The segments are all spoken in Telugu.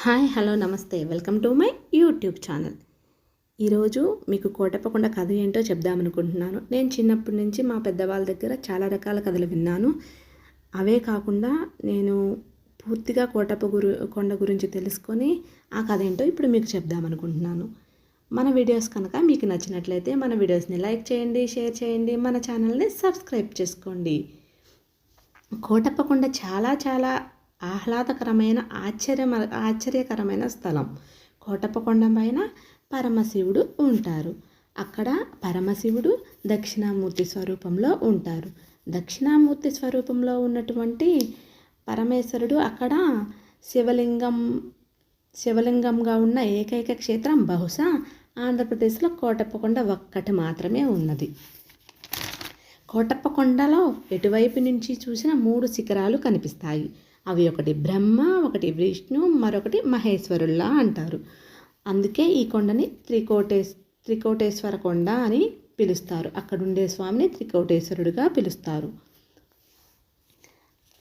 హాయ్ హలో నమస్తే. Welcome to my YouTube channel. ఈరోజు మీకు కోటప్పకొండ కథ ఏంటో చెప్దామనుకుంటున్నాను నేను చిన్నప్పటి నుంచి మా పెద్దవాళ్ళ దగ్గర చాలా రకాల కథలు విన్నాను. అవే కాకుండా నేను పూర్తిగా కోటప్ప గురు కొండ గురించి తెలుసుకొని ఆ కథ ఏంటో ఇప్పుడు మీకు చెప్దామనుకుంటున్నాను మన వీడియోస్ కనుక మీకు నచ్చినట్లయితే మన వీడియోస్ని లైక్ చేయండి షేర్ చేయండి మన ఛానల్ని సబ్స్క్రైబ్ చేసుకోండి. కోటప్పకొండ చాలా చాలా ఆహ్లాదకరమైన ఆశ్చర్య ఆశ్చర్యకరమైన స్థలం. కోటప్పకొండ పైన పరమశివుడు ఉంటారు. అక్కడ పరమశివుడు దక్షిణామూర్తి స్వరూపంలో ఉంటారు. దక్షిణామూర్తి స్వరూపంలో ఉన్నటువంటి పరమేశ్వరుడు అక్కడ శివలింగం శివలింగంగా ఉన్న ఏకైక క్షేత్రం బహుశా ఆంధ్రప్రదేశ్లో కోటప్పకొండ ఒక్కటి మాత్రమే ఉన్నది. కోటప్పకొండలో ఎటువైపు నుంచి చూసిన మూడు శిఖరాలు కనిపిస్తాయి. అవి ఒకటి బ్రహ్మ ఒకటి విష్ణు మరొకటి మహేశ్వరుల్లా అంటారు. అందుకే ఈ కొండని త్రికోటేశ్ త్రికోటేశ్వర కొండ అని పిలుస్తారు. అక్కడుండే స్వామిని త్రికోటేశ్వరుడుగా పిలుస్తారు.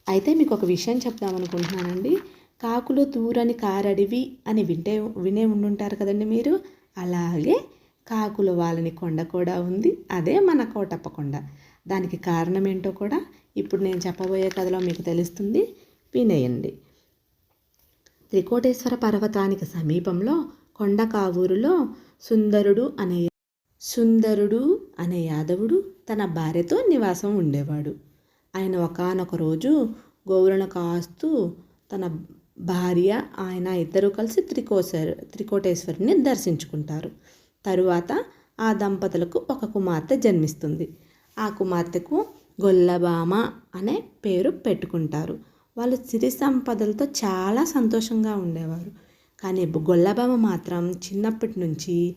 అయితే మీకు ఒక విషయం చెప్దామనుకుంటున్నానండి. కాకులు తూరని కారడివి అని వింటే వినే ఉండుంటారు కదండి మీరు? అలాగే కాకులు వాళ్ళని కొండ కూడా ఉంది. అదే మన కోటప్ప కొండ. దానికి కారణం ఏంటో కూడా ఇప్పుడు నేను చెప్పబోయే కథలో మీకు తెలుస్తుంది. వినేయండి త్రికోటేశ్వర పర్వతానికి సమీపంలో కొండకావూరులో సుందరుడు అనే సుందరుడు అనే యాదవుడు తన భార్యతో నివాసం ఉండేవాడు. ఆయన ఒకనొక రోజు గోవులను కాస్తూ తన భార్య ఆయన ఇద్దరు కలిసి త్రికోశ త్రికోటేశ్వరుని దర్శించుకుంటారు. తరువాత ఆ దంపతులకు ఒక కుమార్తె జన్మిస్తుంది. ఆ కుమార్తెకు గొల్లబామ అనే పేరు పెట్టుకుంటారు. వాళ్ళు సిరి సంపదలతో చాలా సంతోషంగా ఉండేవారు. కానీ గొల్లబామ మాత్రం చిన్నప్పటి నుంచి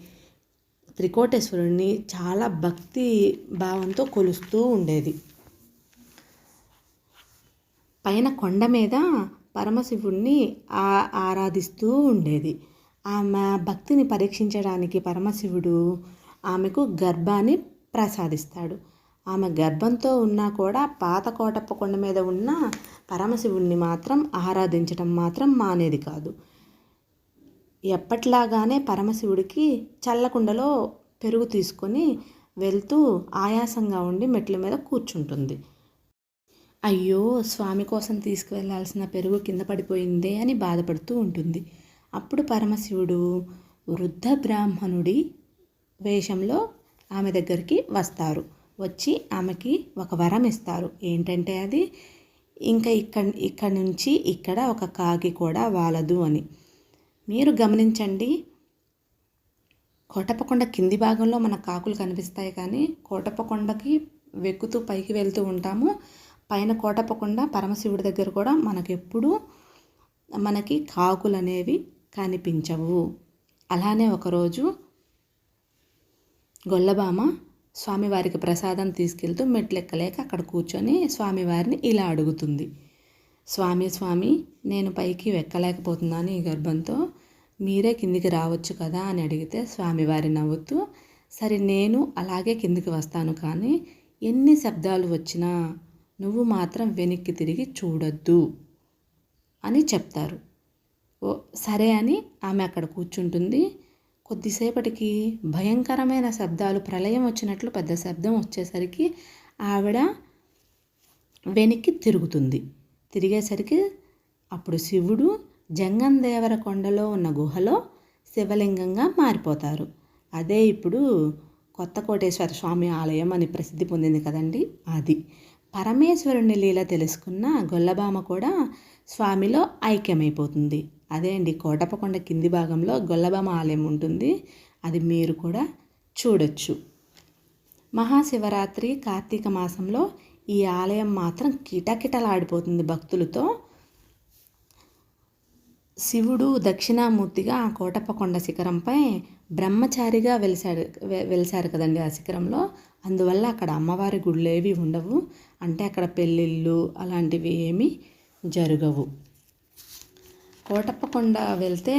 త్రికోటేశ్వరుడిని చాలా భక్తి భావంతో కొలుస్తూ ఉండేది. పైన కొండ మీద పరమశివుణ్ణి ఆరాధిస్తూ ఉండేది. ఆమె భక్తిని పరీక్షించడానికి పరమశివుడు ఆమెకు గర్భాన్ని ప్రసాదిస్తాడు. ఆమె గర్భంతో ఉన్నా కూడా పాత కోటప్ప కొండ మీద ఉన్న పరమశివుణ్ణి మాత్రం ఆరాధించడం మాత్రం మానేది కాదు. ఎప్పట్లాగానే పరమశివుడికి చల్లకుండలో పెరుగు తీసుకొని వెళ్తూ ఆయాసంగా ఉండి మెట్ల మీద కూర్చుంటుంది. అయ్యో స్వామి కోసం తీసుకువెళ్ళాల్సిన పెరుగు కింద పడిపోయిందే అని బాధపడుతూ ఉంటుంది. అప్పుడు పరమశివుడు వృద్ధ బ్రాహ్మణుడి వేషంలో ఆమె దగ్గరికి వస్తారు. వచ్చి ఆమెకి ఒక వరం ఇస్తారు. ఏంటంటే అది ఇంకా ఇక్కడ ఇక్కడ నుంచి ఇక్కడ ఒక కాకి కూడా వాలదు అని. మీరు గమనించండి కోటప్పకొండ కింది భాగంలో మన కాకులు కనిపిస్తాయి కానీ కోటప్పకొండకి వెక్కుతూ పైకి వెళ్తూ ఉంటాము. పైన కోటప్పకొండ పరమశివుడి దగ్గర కూడా మనకెప్పుడు మనకి కాకులు అనేవి కనిపించవు. అలానే ఒకరోజు గొల్లబామ స్వామివారికి ప్రసాదం తీసుకెళ్తూ మెట్లెక్కలేక అక్కడ కూర్చొని స్వామివారిని ఇలా అడుగుతుంది. స్వామి స్వామి నేను పైకి వెక్కలేకపోతున్నాను ఈ గర్భంతో. మీరే కిందికి రావచ్చు కదా అని అడిగితే స్వామివారి నవ్వుతూ సరే నేను అలాగే కిందికి వస్తాను కానీ ఎన్ని శబ్దాలు వచ్చినా నువ్వు మాత్రం వెనక్కి తిరిగి చూడొద్దు అని చెప్తారు. ఓ సరే అని ఆమె అక్కడ కూర్చుంటుంది. కొద్దిసేపటికి భయంకరమైన శబ్దాలు ప్రళయం వచ్చినట్లు పెద్ద శబ్దం వచ్చేసరికి ఆవిడ వెనక్కి తిరుగుతుంది. తిరిగేసరికి అప్పుడు శివుడు జంగందేవర కొండలో ఉన్న గుహలో శివలింగంగా మారిపోతారు. అదే ఇప్పుడు కొత్త కోటేశ్వర స్వామి ఆలయం అని ప్రసిద్ధి పొందింది కదండి అది. పరమేశ్వరుని లీల తెలుసుకున్న గొల్లబామ కూడా స్వామిలో ఐక్యమైపోతుంది. అదే అండి కోటప్పకొండ కింది భాగంలో గొల్లబామ ఆలయం ఉంటుంది. అది మీరు కూడా చూడొచ్చు. మహాశివరాత్రి కార్తీక మాసంలో ఈ ఆలయం మాత్రం కిటకిటలాడిపోతుంది భక్తులతో. శివుడు దక్షిణామూర్తిగా ఆ కోటప్పకొండ శిఖరంపై బ్రహ్మచారిగా వెలిసాడు వెలిసారు కదండి ఆ శిఖరంలో. అందువల్ల అక్కడ అమ్మవారి గుళ్ళు ఏవి ఉండవు. అంటే అక్కడ పెళ్ళిళ్ళు అలాంటివి ఏమీ జరగవు. కోటప్పకొండ వెళ్తే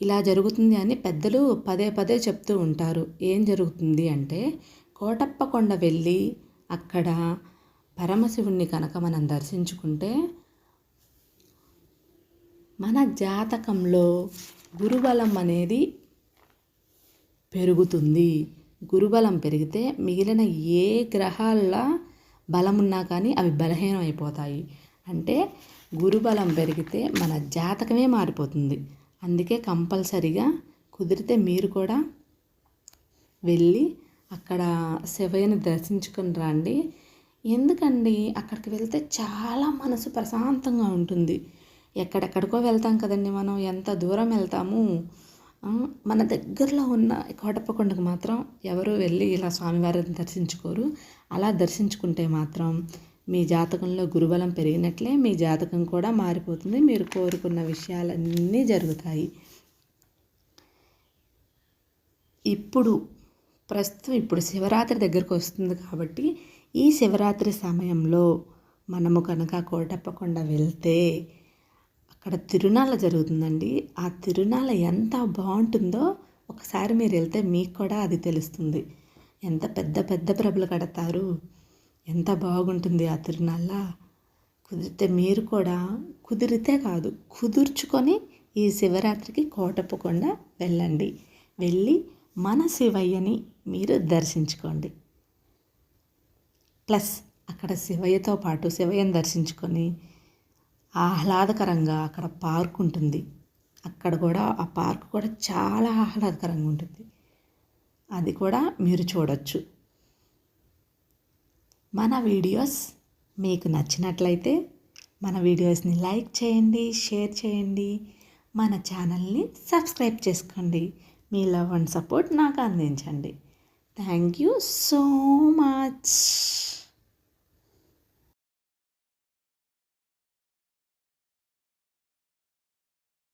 ఇలా జరుగుతుంది అని పెద్దలు పదే పదే చెప్తూ ఉంటారు. ఏం జరుగుతుంది అంటే కోటప్పకొండ వెళ్ళి అక్కడ పరమశివుణ్ణి కనుక మనం దర్శించుకుంటే మన జాతకంలో గురుబలం అనేది పెరుగుతుంది. గురుబలం పెరిగితే మిగిలిన ఏ గ్రహాల బలం ఉన్నా కానీ అవి బలహీనం అయిపోతాయి అంటే గురుబలం పెరిగితే మన జాతకమే మారిపోతుంది. అందుకే కంపల్సరిగా కుదిరితే మీరు కూడా వెళ్ళి అక్కడ శివయ్యని దర్శించుకుని రండి. ఎందుకండి? అక్కడికి వెళ్తే చాలా మనసు ప్రశాంతంగా ఉంటుంది. ఎక్కడెక్కడికో వెళ్తాం కదండి మనం. ఎంత దూరం వెళ్తాము? మన దగ్గరలో ఉన్న కోటప్పకొండకు మాత్రం ఎవరు వెళ్ళి ఇలా స్వామివారిని దర్శించుకోరు. అలా దర్శించుకుంటే మాత్రం మీ జాతకంలో గురుబలం పెరిగినట్లే మీ జాతకం కూడా మారిపోతుంది. మీరు కోరుకున్న విషయాలన్నీ జరుగుతాయి. ఇప్పుడు ప్రస్తుతం ఇప్పుడు శివరాత్రి దగ్గరకు వస్తుంది కాబట్టి ఈ శివరాత్రి సమయంలో మనము కనుక కోటప్పకొండ వెళ్తే అక్కడ తిరునాళ్ళ జరుగుతుందండి. ఆ తిరునాళ్ళ ఎంత బాగుంటుందో ఒకసారి మీరు వెళ్తే మీకు కూడా అది తెలుస్తుంది. ఎంత పెద్ద పెద్ద ప్రభలు కడతారు. ఎంత బాగుంటుంది ఆ తిరునాళ్ళ. కుదిరితే మీరు కూడా కుదిరితే కాదు కుదుర్చుకొని ఈ శివరాత్రికి కోటప్పకొండ వెళ్ళండి. వెళ్ళి మన శివయ్యని మీరు దర్శించుకోండి. ప్లస్ అక్కడ శివయ్యతో పాటు శివయ్యని దర్శించుకొని ఆహ్లాదకరంగా అక్కడ పార్క్ ఉంటుంది. అక్కడ కూడా ఆ పార్క్ కూడా చాలా ఆహ్లాదకరంగా ఉంటుంది. అది కూడా మీరు చూడొచ్చు. మన వీడియోస్ మీకు నచ్చినట్లయితే మన వీడియోస్ని లైక్ చేయండి షేర్ చేయండి మన ఛానల్ని సబ్స్క్రైబ్ చేసుకోండి. మీ లవ్ అండ్ సపోర్ట్ నాకు అందించండి. Thank you so much.